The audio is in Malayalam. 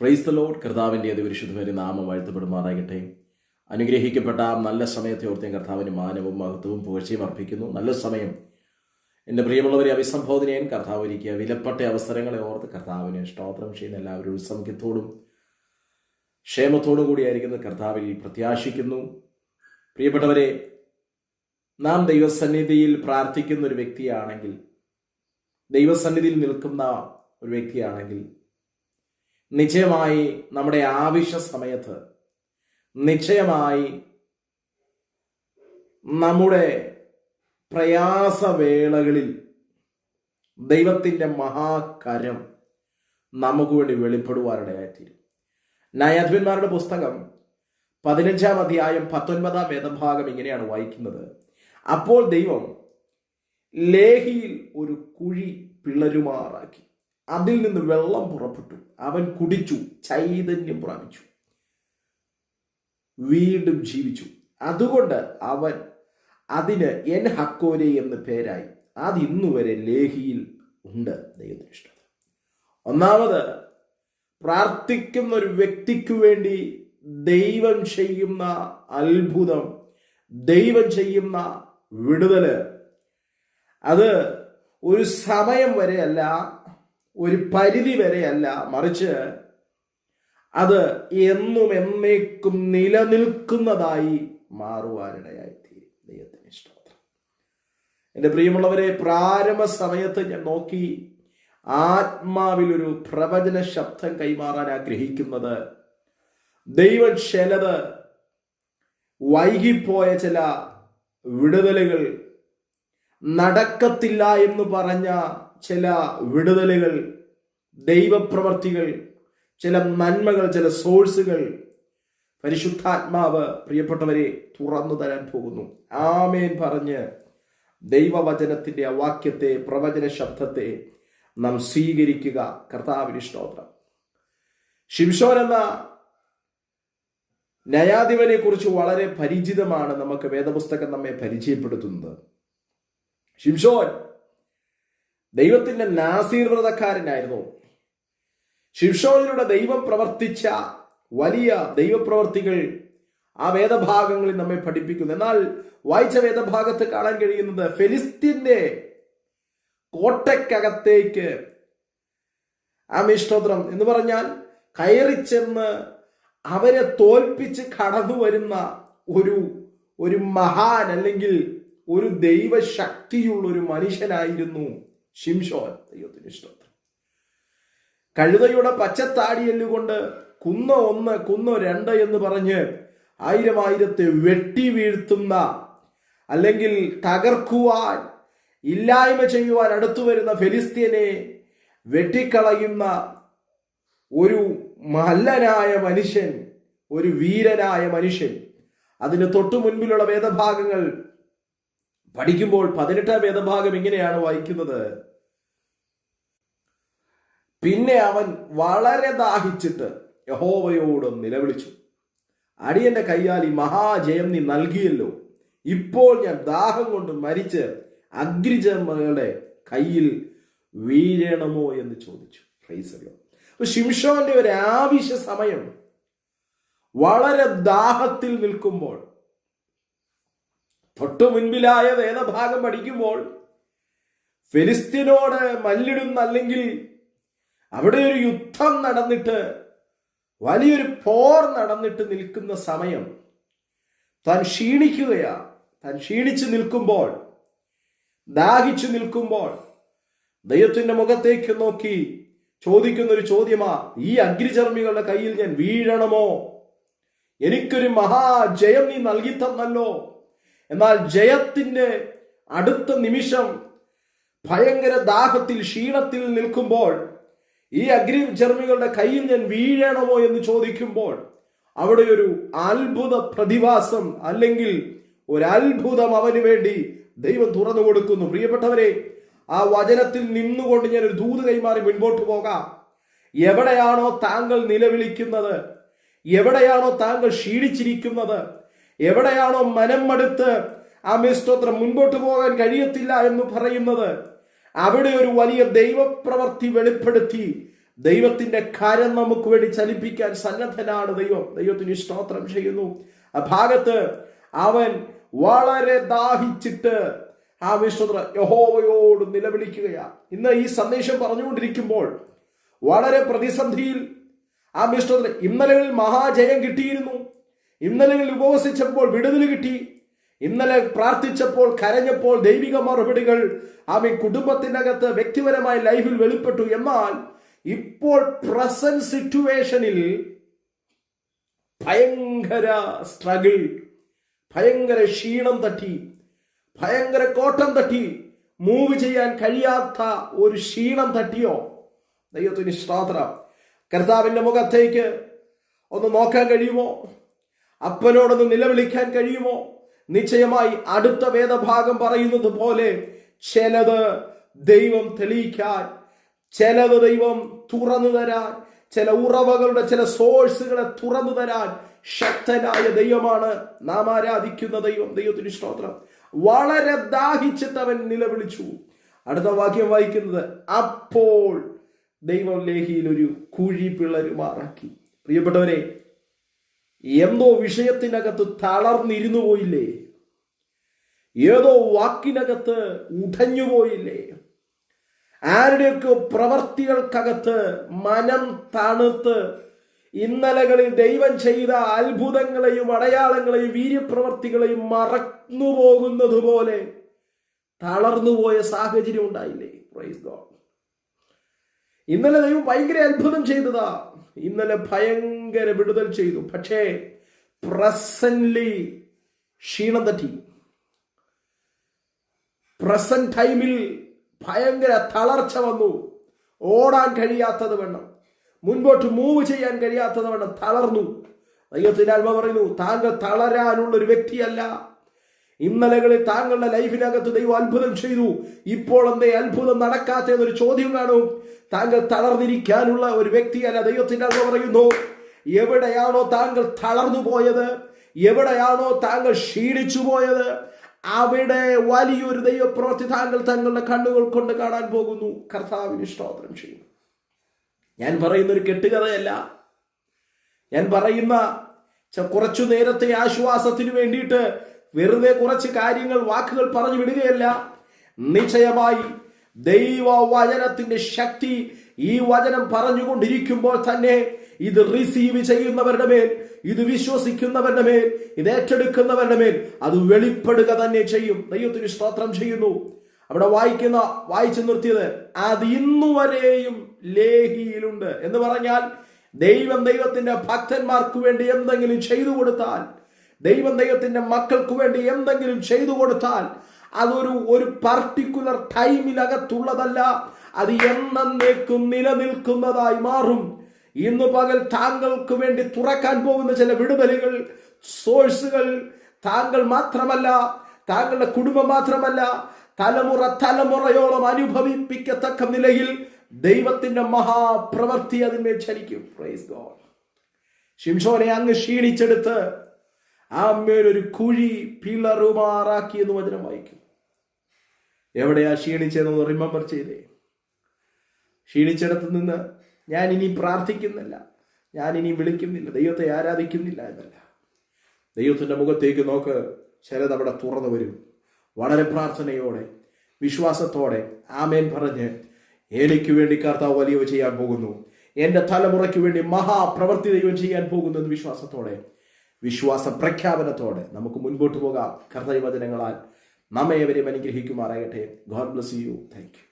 പ്രൈസ് ദ ലോഡ് കർത്താവിന്റെ അതിപരിശുദ്ധമൊരു നാമം വാഴ്ത്തപ്പെടുമാറാകട്ടെ. അനുഗ്രഹിക്കപ്പെട്ട നല്ല സമയത്തെ ഓർത്തിയും കർത്താവിന് മാനവും മഹത്വവും പുകഴ്ചയും അർപ്പിക്കുന്നു. നല്ല സമയം. എന്റെ പ്രിയമുള്ളവരെ അഭിസംബോധനയും കർത്താവ് ഒരുക്കിയ വിലപ്പെട്ട അവസരങ്ങളെ ഓർത്ത് കർത്താവിന് സ്തോത്രം ചെയ്യുന്ന എല്ലാവരും ഉത്സംഖ്യത്തോടും ക്ഷേമത്തോടും കൂടിയായിരിക്കുന്ന കർത്താവിൽ പ്രത്യാശിക്കുന്നു. പ്രിയപ്പെട്ടവരെ നാം ദൈവസന്നിധിയിൽ പ്രാർത്ഥിക്കുന്ന ഒരു വ്യക്തിയാണെങ്കിൽ ദൈവസന്നിധിയിൽ നിൽക്കുന്ന ഒരു വ്യക്തിയാണെങ്കിൽ നിശ്ചയമായി നമ്മുടെ ആവശ്യ സമയത്ത് നിശ്ചയമായി നമ്മുടെ പ്രയാസവേളകളിൽ ദൈവത്തിന്റെ മഹാകരം നമുക്ക് വേണ്ടി വെളിപ്പെടുവാനിടയായിത്തീരും നയാധിപന്മാരുടെ പുസ്തകം പതിനഞ്ചാം അധ്യായം പത്തൊൻപതാം വേദഭാഗം ഇങ്ങനെയാണ് വായിക്കുന്നത്. അപ്പോൾ ദൈവം ലേഹിയിൽ ഒരു കുഴി പിളരുമാറാക്കി. അതിൽ നിന്ന് വെള്ളം പുറപ്പെട്ടു. അവൻ കുടിച്ചു ചൈതന്യം പ്രാപിച്ചു. വീണ്ടും ജീവിച്ചു. അതുകൊണ്ട് അവൻ അതിന് എൻ ഹക്കോരെ എന്ന് പേരായി. അത് ഇന്നുവരെ ലേഹിയിൽ ഉണ്ട് ദൈവത്തിന് ഒന്നാമത് പ്രാർത്ഥിക്കുന്ന ഒരു വ്യക്തിക്ക് വേണ്ടി ദൈവം ചെയ്യുന്ന അത്ഭുതം ദൈവം ചെയ്യുന്ന വിടുതൽ അത് ഒരു സമയം വരെയല്ല ഒരു പരിധി വരെയല്ല മറിച്ച് അത് എന്നും എന്നേക്കും നിലനിൽക്കുന്നതായി മാറുവാനിടയായി തീരും ദൈവത്തിന് സ്തോത്രം. എന്റെ പ്രിയമുള്ളവരെ പ്രാരംഭ സമയത്ത് ഞാൻ നോക്കി ആത്മാവിൽ ഒരു പ്രവചന ശബ്ദം കൈമാറാൻ ആഗ്രഹിക്കുന്നത് ദൈവം ചിലത് വൈകിപ്പോയ ചില വിടുതലുകൾ നടക്കത്തില്ല എന്ന് പറഞ്ഞ ചില വിടുതലുകൾ ദൈവപ്രവർത്തികൾ ചില നന്മകൾ ചില സോഴ്സുകൾ പരിശുദ്ധാത്മാവ് പ്രിയപ്പെട്ടവരെ തുറന്നു തരാൻ പോകുന്നു. ആമേൻ പറഞ്ഞ് ദൈവവചനത്തിന്റെ വാക്യത്തെ പ്രവചന ശബ്ദത്തെ നാം സ്വീകരിക്കുക. കർത്താവിന് സ്തോത്രം. ശിംഷോൻ എന്ന ന്യായാധിപനെ കുറിച്ച് വളരെ പരിചിതമാണ് നമുക്ക് വേദപുസ്തകം നമ്മെ പരിചയപ്പെടുത്തുന്നത്. ഷിംഷോൻ ദൈവത്തിന്റെ നാസീർ വ്രതക്കാരനായിരുന്നു ഷിംഷോനിലൂടെ ദൈവം പ്രവർത്തിച്ച വലിയ ദൈവപ്രവർത്തികൾ ആ വേദഭാഗങ്ങളിൽ നമ്മെ പഠിപ്പിക്കുന്നു. എന്നാൽ വായിച്ച വേദഭാഗത്ത് കാണാൻ കഴിയുന്നത് ഫെലിസ്തീന്റെ കോട്ടയ്ക്കകത്തേക്ക്. മിഷ്ടോത്രം എന്ന് പറഞ്ഞാൽ കയറി ചെന്ന് അവരെ തോൽപ്പിച്ച് കടന്നു വരുന്ന ഒരു ഒരു മഹാൻ അല്ലെങ്കിൽ ഒരു ദൈവശക്തിയുള്ള ഒരു മനുഷ്യനായിരുന്നു ഷിംഷോൻ ദൈവത്തിന് സ്തോത്രം. കഴുതയുടെ പച്ചത്താടിയല്ലുകൊണ്ട് കുന്ന ഒന്ന് കുന്ന രണ്ട് എന്ന് പറഞ്ഞ് ആയിരം ആയിരത്തെ വെട്ടി വീഴ്ത്തുന്ന അല്ലെങ്കിൽ തകർക്കുവാൻ ഇല്ലായ്മ ചെയ്യുവാൻ അടുത്തു വരുന്ന ഫെലിസ്തീനെ വെട്ടിക്കളയുന്ന ഒരു മല്ലനായ മനുഷ്യൻ ഒരു വീരനായ മനുഷ്യൻ. അതിന് തൊട്ടു മുൻപിലുള്ള വേദഭാഗങ്ങൾ പഠിക്കുമ്പോൾ പതിനെട്ടാം വേദഭാഗം ഇങ്ങനെയാണ് വായിക്കുന്നത്? പിന്നെ അവൻ വളരെ ദാഹിച്ചിട്ട് യഹോവയോട് നിലവിളിച്ചു. അടിയന്റെ കയ്യാൽ ഈ മഹാജയം നീ നൽകിയല്ലോ. ഇപ്പോൾ ഞാൻ ദാഹം കൊണ്ട് മരിച്ച് അഗ്രിജന്മകളുടെ കയ്യിൽ വീഴണമോ എന്ന് ചോദിച്ചു. ഫ്രൈസല്ലോ അപ്പൊ ശിംഷോന്റെ ഒരു ആവശ്യ സമയം വളരെ ദാഹത്തിൽ നിൽക്കുമ്പോൾ തൊട്ടു മുൻപിലായ വേദഭാഗം പഠിക്കുമ്പോൾ ഫിലിസ്തീനോട് മല്ലിടുന്ന അല്ലെങ്കിൽ അവിടെ ഒരു യുദ്ധം നടന്നിട്ട് വലിയൊരു പോർ നടന്നിട്ട് നിൽക്കുന്ന സമയം താൻ ക്ഷീണിക്കുകയാ. താൻ ക്ഷീണിച്ചു നിൽക്കുമ്പോൾ ദാഹിച്ചു നിൽക്കുമ്പോൾ ദൈവത്തിന്റെ മുഖത്തേക്ക് നോക്കി ചോദിക്കുന്ന ഒരു ചോദ്യമാ ഈ അഗ്രിചർമ്മികളുടെ കയ്യിൽ ഞാൻ വീഴണമോ? എനിക്കൊരു മഹാജയം നീ നൽകി തന്നല്ലോ എന്നാൽ ജയത്തിന്റെ അടുത്ത നിമിഷം ഭയങ്കര ദാഹത്തിൽ ക്ഷീണത്തിൽ നിൽക്കുമ്പോൾ ഈ അഗ്രി ചർമ്മികളുടെ കയ്യിൽ ഞാൻ വീഴണമോ എന്ന് ചോദിക്കുമ്പോൾ അവിടെ ഒരു അത്ഭുത പ്രതിഭാസം അല്ലെങ്കിൽ ഒരു അത്ഭുതം അവന് വേണ്ടി ദൈവം തുറന്നു കൊടുക്കുന്നു. പ്രിയപ്പെട്ടവരെ ആ വചനത്തിൽ നിന്നുകൊണ്ട് ഞാൻ ഒരു ദൂത് കൈമാറി മുൻപോട്ട് പോകാം. എവിടെയാണോ താങ്കൾ നിലവിളിക്കുന്നത്? എവിടെയാണോ താങ്കൾ ക്ഷീണിച്ചിരിക്കുന്നത്? എവിടെയാണോ മനം മടുത്ത് ആ മേസ്തോത്രം മുൻപോട്ട് പോകാൻ കഴിയത്തില്ല എന്ന് പറയുന്നത് അവിടെ ഒരു വലിയ ദൈവപ്രവർത്തി വെളിപ്പെടുത്തി ദൈവത്തിന്റെ കാര്യം നമുക്ക് വേണ്ടി ചലിപ്പിക്കാൻ സന്നദ്ധനാണ് ദൈവം. ദൈവത്തിന് സ്തോത്രം ചെയ്യുന്നു. ആ ഭാഗത്ത് അവൻ വളരെ ദാഹിച്ചിട്ട് ആ വിശ്വത്ര യഹോവയോട് നിലവിളിക്കുകയാണ്. ഇന്ന് ഈ സന്ദേശം പറഞ്ഞുകൊണ്ടിരിക്കുമ്പോൾ വളരെ പ്രതിസന്ധിയിൽ ആ വിശ്വത്ര ഇന്നലകളിൽ മഹാജയം കിട്ടിയിരുന്നു. ഇന്നലകളിൽ ഉപവസിച്ചപ്പോൾ വിടുതൽ കിട്ടി. ഇന്നലെ പ്രാർത്ഥിച്ചപ്പോൾ കരഞ്ഞപ്പോൾ ദൈവിക മറുപടികൾ ആമി കുടുംബത്തിനകത്ത് വ്യക്തിപരമായ ലൈഫിൽ വെളിപ്പെട്ടു. എന്നാൽ ഇപ്പോൾ പ്രസന്റ് സിറ്റുവേഷനിൽ ഭയങ്കര സ്ട്രഗിൾ ഭയങ്കര ക്ഷീണം തട്ടി ഭയങ്കര കോട്ടം തട്ടി മൂവ് ചെയ്യാൻ കഴിയാത്ത ഒരു ക്ഷീണം തട്ടിയോ? ദൈവത്തിന് സ്തോത്രം. കർത്താവിന്റെ മുഖത്തേക്ക് ഒന്ന് നോക്കാൻ കഴിയുമോ? അപ്പനോടൊന്ന് നിലവിളിക്കാൻ കഴിയുമോ? നിശ്ചയമായി അടുത്ത വേദഭാഗം പറയുന്നത് പോലെ ചിലത് ദൈവം തെളിയിക്കാൻ ചിലത് ദൈവം തുറന്നു തരാൻ ചില ഉറവകളുടെ ചില സോഴ്സുകളെ തുറന്നു തരാൻ ശക്തനായ ദൈവമാണ്. നാം ആരാധിക്കുന്ന ദൈവം ദൈവത്തിന് സ്തോത്രം. വളരെ ദാഹിച്ചിട്ട് അവൻ നിലവിളിച്ചു. അടുത്ത വാക്യം വായിക്കുന്നത് അപ്പോൾ ദൈവം ലേഹിയിൽ ഒരു കുഴി പിളരുമാറാക്കി. പ്രിയപ്പെട്ടവരെ എന്തോ വിഷയത്തിനകത്ത് തളർന്നിരുന്നു പോയില്ലേ? ഏതോ വാക്കിനകത്ത് ഉടഞ്ഞു പോയില്ലേ? ആരുടെയൊക്കെ പ്രവർത്തികൾക്കകത്ത് മനം തണുത്ത് ഇന്നലകളിൽ ദൈവം ചെയ്ത അത്ഭുതങ്ങളെയും അടയാളങ്ങളെയും വീര്യപ്രവർത്തികളെയും മറന്നു പോകുന്നത് പോലെ തളർന്നുപോയ സാഹചര്യം ഉണ്ടായില്ലേ? പ്രൈസ് ഗോഡ് ഇന്നലെ ദൈവം ഭയങ്കര അത്ഭുതം ചെയ്തതാ. ഇന്നലെ ഭയങ്കര വിടുതൽ ചെയ്തു. പക്ഷേ പ്രസന്റ്ലി ക്ഷീണം തട്ടി പ്രസന്റ് ടൈമിൽ ഭയങ്കര തളർച്ച വന്നു. ഓടാൻ കഴിയാത്തത് വേണം മുൻപോട്ട് മൂവ് ചെയ്യാൻ കഴിയാത്തത് വേണം തളർന്നു. ദൈവത്തിന്റെ ആത്മ പറയുന്നു താങ്കൾ തളരാനുള്ള ഒരു വ്യക്തിയല്ല. ഇന്നലകളിൽ താങ്കളുടെ ലൈഫിനകത്ത് ദൈവം അത്ഭുതം ചെയ്തു. ഇപ്പോൾ എന്തേ അത്ഭുതം നടക്കാത്ത ഒരു ചോദ്യം കാണും. താങ്കൾ തളർന്നിരിക്കാനുള്ള ഒരു വ്യക്തിയല്ല ദൈവത്തിന്റെ അത് പറയുന്നു. എവിടെയാണോ താങ്കൾ തളർന്നു പോയത്? എവിടെയാണോ താങ്കൾ ക്ഷീണിച്ചു പോയത്? അവിടെ വലിയൊരു ദൈവപ്രവൃത്തി താങ്കൾ തങ്ങളുടെ കണ്ണുകൾ കൊണ്ട് കാണാൻ പോകുന്നു. കർത്താവിന് സ്തോത്രം ചെയ്യുന്നു. ഞാൻ പറയുന്ന ഒരു കെട്ടുകഥയല്ല. ഞാൻ പറയുന്ന കുറച്ചു നേരത്തെ ആശ്വാസത്തിന് വേണ്ടിയിട്ട് വെറുതെ കുറച്ച് കാര്യങ്ങൾ വാക്കുകൾ പറഞ്ഞു വിടുകയല്ല. നിശ്ചയമായി ദൈവ വചനത്തിന്റെ ശക്തി ഈ വചനം പറഞ്ഞുകൊണ്ടിരിക്കുമ്പോൾ തന്നെ ഇത് റിസീവ് ചെയ്യുന്നവരുടെ മേൽ ഇത് വിശ്വസിക്കുന്നവരുടെ മേൽ ഇത് ഏറ്റെടുക്കുന്നവരുടെ മേൽ അത് വെളിപ്പെടുക തന്നെ ചെയ്യും. ദൈവത്തിന് സ്തോത്രം ചെയ്യുന്നു. അവിടെ വായിക്കുന്ന വായിച്ചു നിർത്തിയത് അത് ഇന്നുവരെയും ലേഹിയിലുണ്ട്. എന്ന് പറഞ്ഞാൽ ദൈവം ദൈവത്തിന്റെ ഭക്തന്മാർക്ക് വേണ്ടി എന്തെങ്കിലും ചെയ്തു കൊടുത്താൽ ദൈവം ദൈവത്തിന്റെ മക്കൾക്ക് വേണ്ടി എന്തെങ്കിലും ചെയ്തു കൊടുത്താൽ അതൊരു ഒരു പർട്ടിക്കുലർ ടൈമിനകത്തുള്ളതല്ല അത് എന്നേക്കും നിലനിൽക്കുന്നതായി മാറും. ഇന്ന് പകൽ താങ്കൾക്ക് വേണ്ടി തുറക്കാൻ പോകുന്ന ചില വിടുതലുകൾ സോഴ്സുകൾ താങ്കൾ മാത്രമല്ല താങ്കളുടെ കുടുംബം മാത്രമല്ല തലമുറ തലമുറയോളം അനുഭവിപ്പിക്കത്തക്ക നിലയിൽ ദൈവത്തിന്റെ മഹാപ്രവൃത്തി അതിന്മേൽ ചലിക്കും പ്രൈസ് ഗോഡ് അങ്ങ് ക്ഷീണിച്ചെടുത്ത് ആ മേലൊരു കുഴി പിളറുമാറാക്കി എന്ന് വചനം വായിക്കും. എവിടെയാ ക്ഷീണിച്ചതെന്ന് റിമെമ്പർ ചെയ്തേ. ക്ഷീണിച്ചിടത്ത് നിന്ന് ഞാൻ ഇനി പ്രാർത്ഥിക്കുന്നില്ല. ഞാൻ ഇനി വിളിക്കുന്നില്ല. ദൈവത്തെ ആരാധിക്കുന്നില്ല എന്നല്ല. ദൈവത്തിന്റെ മുഖത്തേക്ക് നോക്ക്. ചിലത് അവിടെ തുറന്നു വരും. വളരെ പ്രാർത്ഥനയോടെ വിശ്വാസത്തോടെ ആമേൻ പറഞ്ഞ് എനിക്ക് വേണ്ടി കർത്താവ് വലിയവ ചെയ്യാൻ പോകുന്നു. എന്റെ തലമുറയ്ക്ക് വേണ്ടി മഹാപ്രവൃത്തി ദൈവം ചെയ്യാൻ പോകുന്നു എന്ന് വിശ്വാസത്തോടെ വിശ്വാസ പ്രഖ്യാപനത്തോടെ നമുക്ക് മുൻപോട്ട് പോകാം. കർത്തവചനങ്ങളാൽ നമ്മെ അവരെയും അനുഗ്രഹിക്കുമാറാകട്ടെ. God bless you. Thank you